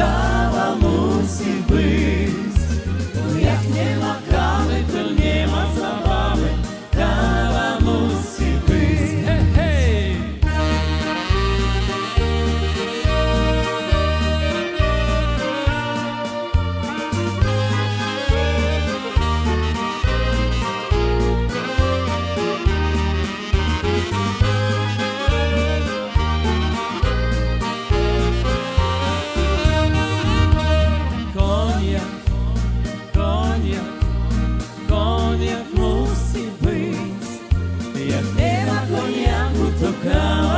다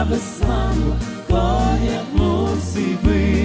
без смаку, коньяк мусить бить.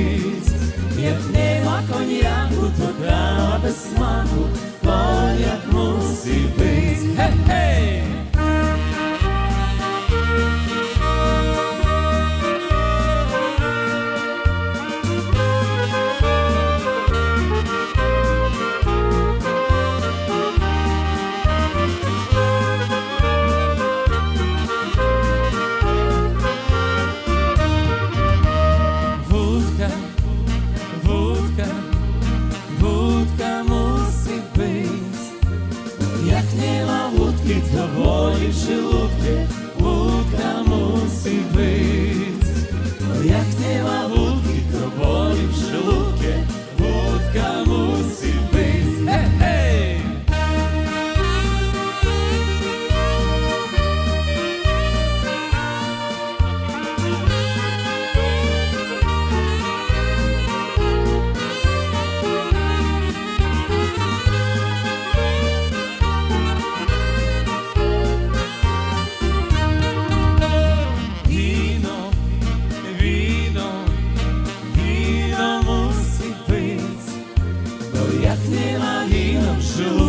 Deus te louva. пахне агіном жилу.